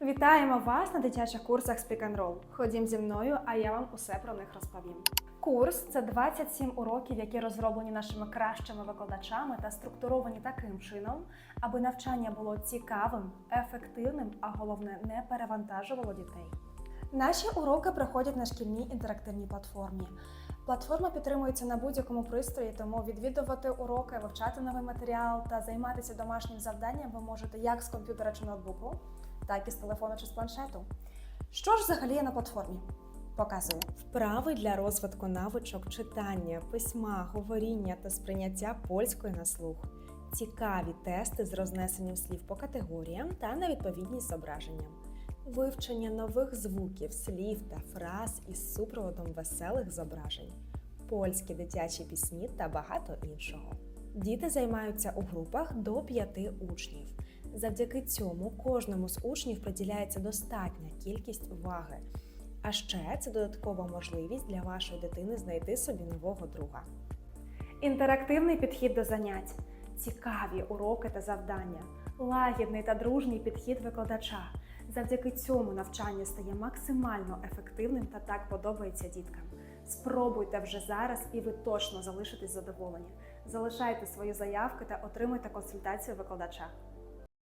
Вітаємо вас на дитячих курсах Speak and Roll. Ходім зі мною, а я вам усе про них розповім. Курс це 27 уроків, які розроблені нашими кращими викладачами та структуровані таким чином, аби навчання було цікавим, ефективним, а головне не перевантажувало дітей. Наші уроки проходять на шкільній інтерактивній платформі. Платформа підтримується на будь-якому пристрої, тому відвідувати уроки, вивчати новий матеріал та займатися домашнім завданням ви можете як з комп'ютера чи ноутбуку, так і з телефону чи з планшету. Що ж взагалі є на платформі? Показую. Вправи для розвитку навичок читання, письма, говоріння та сприйняття польської на слух. Цікаві тести з рознесенням слів по категоріям та на відповідність зображенням. Вивчення нових звуків, слів та фраз із супроводом веселих зображень, польські дитячі пісні та багато іншого. Діти займаються у групах до п'яти учнів. Завдяки цьому кожному з учнів приділяється достатня кількість уваги. А ще це додаткова можливість для вашої дитини знайти собі нового друга. Інтерактивний підхід до занять, цікаві уроки та завдання, лагідний та дружній підхід викладача. Завдяки цьому навчання стає максимально ефективним та так подобається діткам. Спробуйте вже зараз, і ви точно залишитесь задоволені. Залишайте свої заявки та отримуйте консультацію викладача.